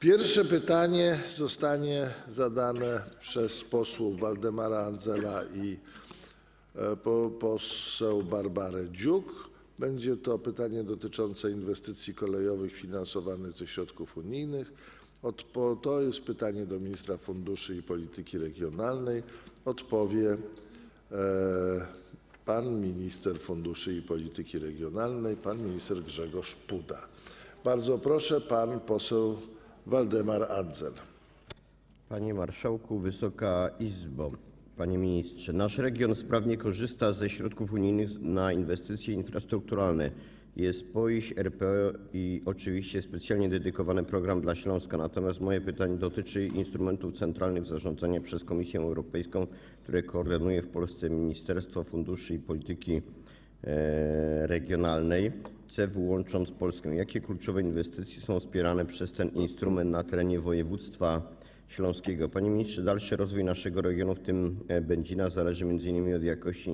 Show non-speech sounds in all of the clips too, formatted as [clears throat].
Pierwsze pytanie zostanie zadane przez posłów Waldemara Andzela i e, po, poseł Barbarę Dziuk. Będzie to pytanie dotyczące inwestycji kolejowych finansowanych ze środków unijnych. Odpo, to jest pytanie do ministra funduszy i polityki regionalnej. Odpowie e, pan minister funduszy i polityki regionalnej, pan minister Grzegorz Puda. Bardzo proszę, pan poseł Waldemar Andzel. Panie Marszałku, Wysoka Izbo, Panie Ministrze, nasz region sprawnie korzysta ze środków unijnych na inwestycje infrastrukturalne. Jest POIŚ, RPO i oczywiście specjalnie dedykowany program dla Śląska. Natomiast moje pytanie dotyczy instrumentów centralnych zarządzania przez Komisję Europejską, które koordynuje w Polsce Ministerstwo Funduszy i Polityki Regionalnej. CEF łącząc Polskę. Jakie kluczowe inwestycje są wspierane przez ten instrument na terenie województwa śląskiego? Panie ministrze, dalszy rozwój naszego regionu, w tym e, Będzina, zależy m.in. od jakości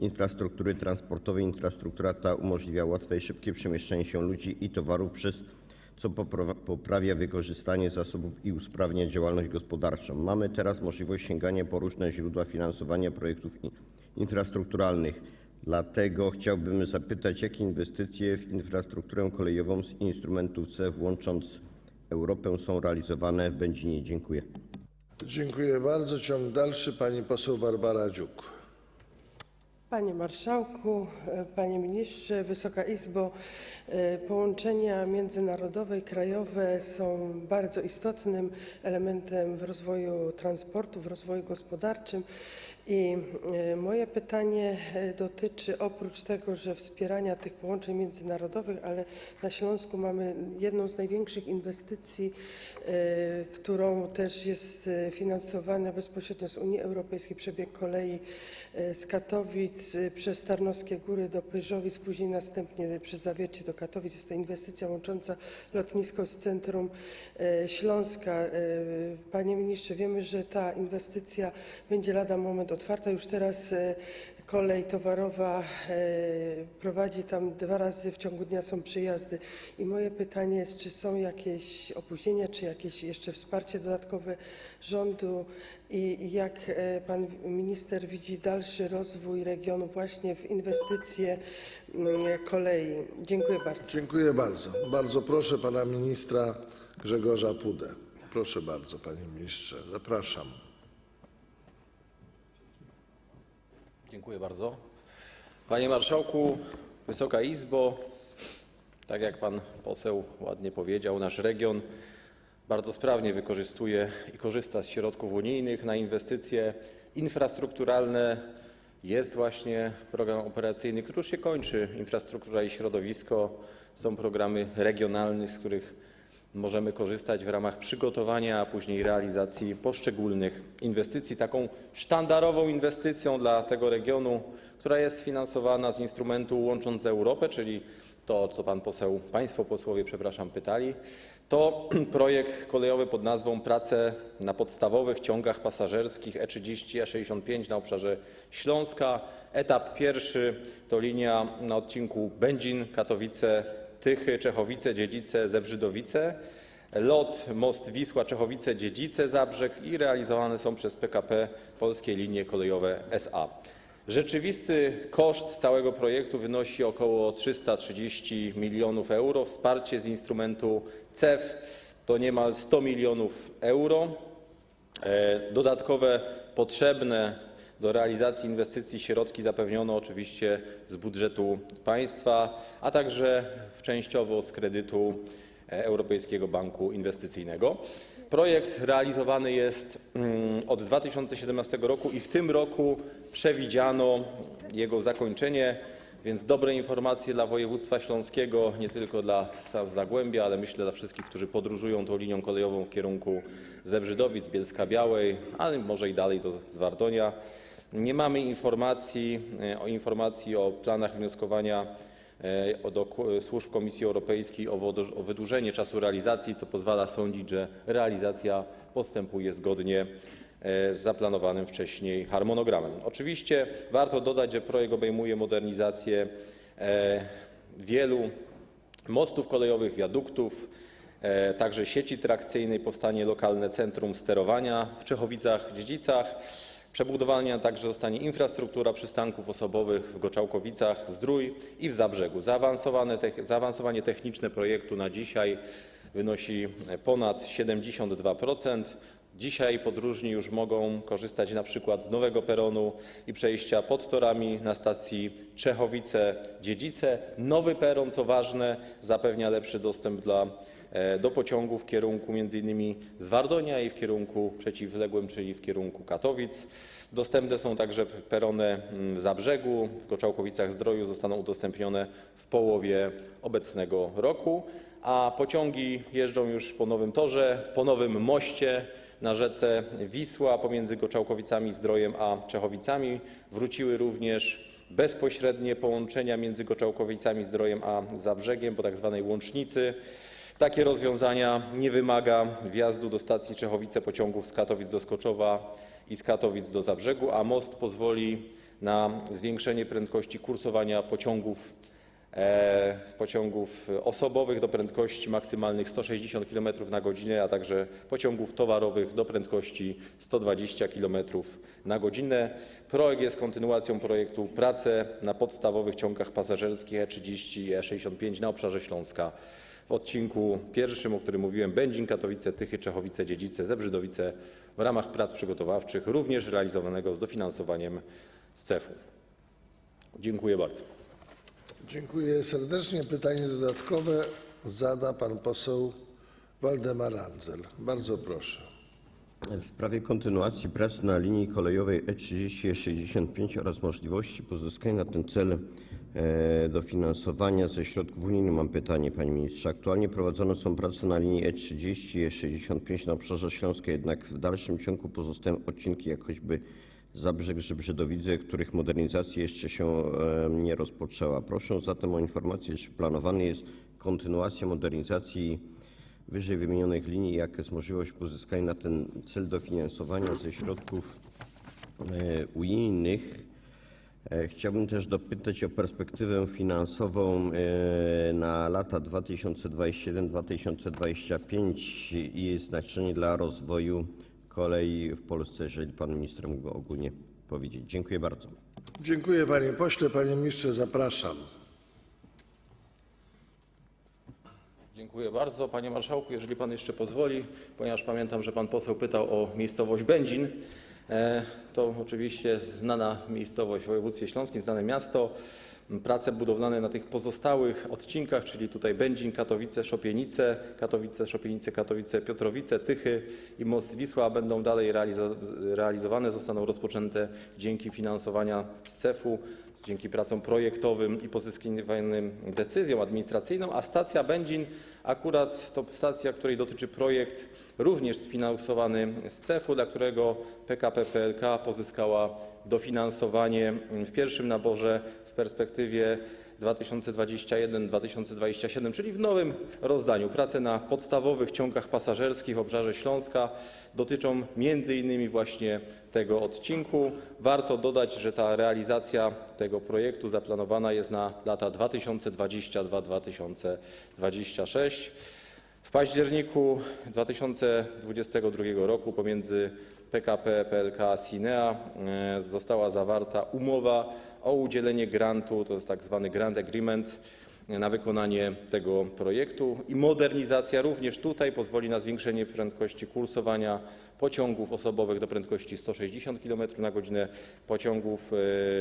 infrastruktury transportowej. Infrastruktura ta umożliwia łatwe i szybkie przemieszczanie się ludzi i towarów, przez co popra- poprawia wykorzystanie zasobów i usprawnia działalność gospodarczą. Mamy teraz możliwość sięgania po różne źródła finansowania projektów infrastrukturalnych. Dlatego chciałbym zapytać, jakie inwestycje w infrastrukturę kolejową z instrumentów CEF łącząc Europę są realizowane w Będzinie. Dziękuję. Dziękuję bardzo. Ciąg dalszy, pani poseł Barbara Dziuk. Panie Marszałku, Panie Ministrze, Wysoka Izbo, e, połączenia międzynarodowe i krajowe są bardzo istotnym elementem w rozwoju transportu, w rozwoju gospodarczym. I e, moje pytanie e, dotyczy oprócz tego, że wspierania tych połączeń międzynarodowych, ale na Śląsku mamy jedną z największych inwestycji, e, którą też jest finansowana bezpośrednio z Unii Europejskiej, przebieg kolei z Katowic przez Tarnowskie Góry do Pyżowic, później następnie przez Zawiercie do Katowic. Jest to inwestycja łącząca lotnisko z centrum Śląska. Panie ministrze, wiemy, że ta inwestycja będzie lada moment otwarta. Już teraz e, kolej towarowa e, prowadzi tam dwa razy w ciągu dnia są przyjazdy. I moje pytanie jest, czy są jakieś opóźnienia, czy jakieś jeszcze wsparcie dodatkowe rządu i jak e, pan minister widzi dalszy rozwój regionu właśnie w inwestycje mm, kolei. Dziękuję bardzo. Dziękuję bardzo. Bardzo proszę pana ministra Grzegorza Pudę. Proszę bardzo, panie ministrze. Zapraszam. Dziękuję bardzo. Panie Marszałku, Wysoka Izbo, tak jak Pan poseł ładnie powiedział, nasz region bardzo sprawnie wykorzystuje i korzysta z środków unijnych na inwestycje infrastrukturalne. Jest właśnie program operacyjny, który już się kończy, infrastruktura i środowisko. Są programy regionalne, z których możemy korzystać w ramach przygotowania, a później realizacji poszczególnych inwestycji. Taką sztandarową inwestycją dla tego regionu, która jest finansowana z instrumentu Łącząc Europę, czyli to, o co pan poseł, państwo posłowie, przepraszam, pytali, to [clears throat] projekt kolejowy pod nazwą Prace na podstawowych ciągach pasażerskich E E30, E65 na obszarze Śląska. Etap pierwszy to linia na odcinku Będzin, Katowice, Tychy, Czechowice, Dziedzice, Zebrzydowice. Lot Most Wisła, Czechowice, Dziedzice, Zabrzeg i realizowane są przez PKP Polskie Linie Kolejowe SA. Rzeczywisty koszt całego projektu wynosi około 330 milionów euro. Wsparcie z instrumentu CEF to niemal 100 milionów euro. E, Dodatkowe potrzebne do realizacji inwestycji środki zapewniono oczywiście z budżetu państwa, a także częściowo z kredytu e, Europejskiego Banku Inwestycyjnego. Projekt realizowany jest mm, od 2017 roku i w tym roku przewidziano jego zakończenie, więc dobre informacje dla województwa śląskiego, nie tylko dla Zagłębia, ale myślę dla wszystkich, którzy podróżują tą linią kolejową w kierunku Zebrzydowic, Bielska Białej, ale może i dalej do Zwardonia. Nie mamy informacji e, o, informacji o planach wnioskowania e, do ku- służb Komisji Europejskiej o, wydłużenie czasu realizacji, co pozwala sądzić, że realizacja postępuje zgodnie e, z zaplanowanym wcześniej harmonogramem. Oczywiście warto dodać, że projekt obejmuje modernizację e, wielu mostów kolejowych, wiaduktów, e, także sieci trakcyjnej, powstanie lokalne centrum sterowania w Czechowicach-Dziedzicach, przebudowania także zostanie infrastruktura przystanków osobowych w Goczałkowicach, Zdrój i w Zabrzegu. Zaawansowane, zaawansowanie techniczne projektu na dzisiaj wynosi ponad 72%. Dzisiaj podróżni już mogą korzystać na przykład z nowego peronu i przejścia pod torami na stacji Czechowice-Dziedzice. Nowy peron, co ważne, zapewnia lepszy dostęp e, do pociągów w kierunku m.in. z Wardonia i w kierunku przeciwległym, czyli w kierunku Katowic. Dostępne są także perony mm, w Zabrzegu, w Goczałkowicach-Zdroju zostaną udostępnione w połowie obecnego roku, a pociągi jeżdżą już po nowym torze, po nowym moście na rzece Wisła pomiędzy Goczałkowicami, Zdrojem a Czechowicami. Wróciły również bezpośrednie połączenia między Goczałkowicami, Zdrojem a Zabrzegiem po tak zwanej łącznicy. Takie rozwiązania nie wymaga wjazdu do stacji Czechowice pociągów z Katowic do Skoczowa i z Katowic do Zabrzegu, a most pozwoli na zwiększenie prędkości kursowania pociągów pociągów osobowych do prędkości maksymalnych 160 km na godzinę, a także pociągów towarowych do prędkości 120 km na godzinę. Projekt jest kontynuacją projektu Prace na podstawowych ciągach pasażerskich E30 i E65 na obszarze Śląska. W odcinku pierwszym, o którym mówiłem, Będzin, Katowice, Tychy, Czechowice, Dziedzice, Zebrzydowice w ramach prac przygotowawczych, również realizowanego z dofinansowaniem z CEF-u. Dziękuję bardzo. Dziękuję serdecznie. Pytanie dodatkowe zada pan poseł Waldemar Andzel. Bardzo proszę. W sprawie kontynuacji prac na linii kolejowej E E30 E65 oraz możliwości pozyskania na ten cel e, dofinansowania ze środków unijnych mam pytanie, panie ministrze. Aktualnie prowadzone są prace na linii E E30 i E65 na obszarze Śląska, jednak w dalszym ciągu pozostają odcinki jak choćby Zabrzeg, Żybrzydowice, których modernizacja jeszcze się nie rozpoczęła. Proszę zatem o informację, czy planowana jest kontynuacja modernizacji wyżej wymienionych linii, jaka jest możliwość pozyskania na ten cel dofinansowania ze środków e, unijnych. E, Chciałbym też dopytać o perspektywę finansową e, na lata 2027-2025 i jej znaczenie dla rozwoju kolei w Polsce, jeżeli pan minister mógłby ogólnie powiedzieć. Dziękuję bardzo. Dziękuję panie pośle. Panie ministrze, zapraszam. Dziękuję bardzo. Panie Marszałku, jeżeli Pan jeszcze pozwoli, ponieważ pamiętam, że Pan poseł pytał o miejscowość Będzin, e, to oczywiście znana miejscowość w województwie śląskim, znane miasto. Prace budowlane na tych pozostałych odcinkach, czyli tutaj Będzin, Katowice, Szopienice, Katowice, Szopienice, Katowice, Piotrowice, Tychy i Most Wisła będą dalej realizo- realizowane, zostaną rozpoczęte dzięki finansowania z CEF-u dzięki pracom projektowym i pozyskiwanym decyzją administracyjną, a stacja Będzin akurat to stacja, której dotyczy projekt również sfinansowany z CEF-u, dla którego PKP PLK pozyskała dofinansowanie w pierwszym naborze perspektywie 2021-2027, czyli w nowym rozdaniu. Prace na podstawowych ciągach pasażerskich w obszarze Śląska dotyczą innymi właśnie tego odcinku. Warto dodać, że realizacja tego projektu zaplanowana jest na lata 2022-2026. W październiku 2022 roku pomiędzy PKP PLK a Sinea e, została zawarta umowa o udzielenie grantu, to jest tak zwany grant agreement, na wykonanie tego projektu i modernizacja również tutaj pozwoli na zwiększenie prędkości kursowania pociągów osobowych do prędkości 160 km na godzinę, pociągów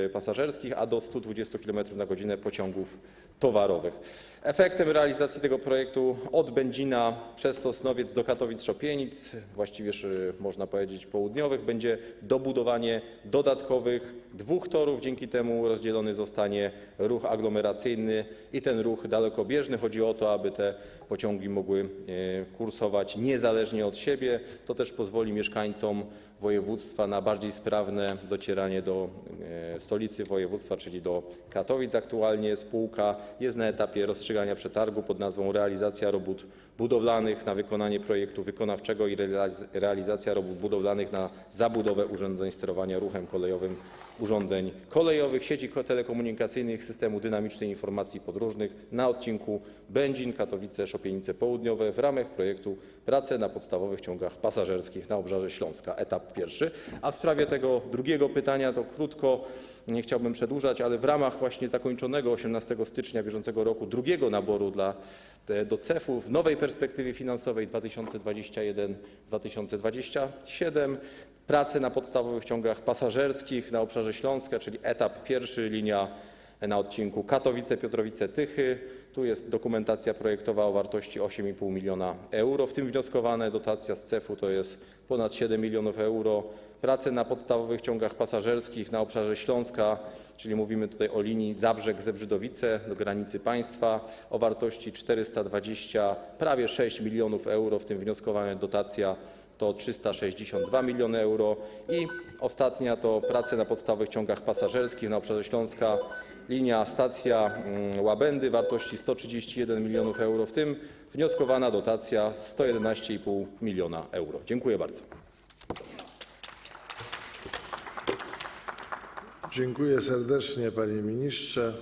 e, pasażerskich, a do 120 km na godzinę pociągów towarowych. Efektem realizacji tego projektu od Będzina przez Sosnowiec do Katowic-Szopienic, właściwie można powiedzieć południowych, będzie dobudowanie dodatkowych dwóch torów. Dzięki temu rozdzielony zostanie ruch aglomeracyjny i ten ruch dalekobieżny. Chodzi o to, aby te pociągi mogły e, kursować niezależnie od siebie. To też pozwoli mieszkańcom województwa na bardziej sprawne docieranie do e, stolicy województwa, czyli do Katowic. Aktualnie spółka jest na etapie rozstrzygania przetargu pod nazwą realizacja robót budowlanych na wykonanie projektu wykonawczego i realiz- realizacja robót budowlanych na zabudowę urządzeń sterowania ruchem kolejowym urządzeń kolejowych, sieci ko- telekomunikacyjnych, systemu dynamicznej informacji podróżnych na odcinku Będzin-Katowice-Szopienice Południowe w ramach projektu Prace na podstawowych ciągach pasażerskich na obszarze Śląska, etap pierwszy. A w sprawie tego drugiego pytania to krótko, nie chciałbym przedłużać, ale w ramach właśnie zakończonego 18 stycznia bieżącego roku drugiego naboru dla, do CEF-u w nowej perspektywie finansowej 2021-2027 prace na podstawowych ciągach pasażerskich na obszarze Śląska, czyli etap pierwszy, linia na odcinku Katowice-Piotrowice-Tychy. Tu jest dokumentacja projektowa o wartości 8,5 miliona euro, w tym wnioskowane dotacja z CEF-u to jest ponad 7 milionów euro. Prace na podstawowych ciągach pasażerskich na obszarze Śląska, czyli mówimy tutaj o linii Zabrzeg-Zebrzydowice do granicy państwa o wartości 420, prawie 6 milionów euro, w tym wnioskowana dotacja to 362 miliony euro i ostatnia to prace na podstawowych ciągach pasażerskich na obszarze Śląska, linia stacja mm, Łabędy wartości 131 milionów euro, w tym wnioskowana dotacja 111,5 miliona euro. Dziękuję bardzo. Dziękuję serdecznie, panie ministrze.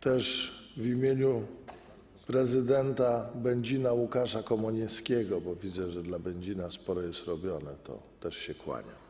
Też w imieniu prezydenta Będzina Łukasza Komoniewskiego, bo widzę, że dla Będzina sporo jest robione, to też się kłaniam.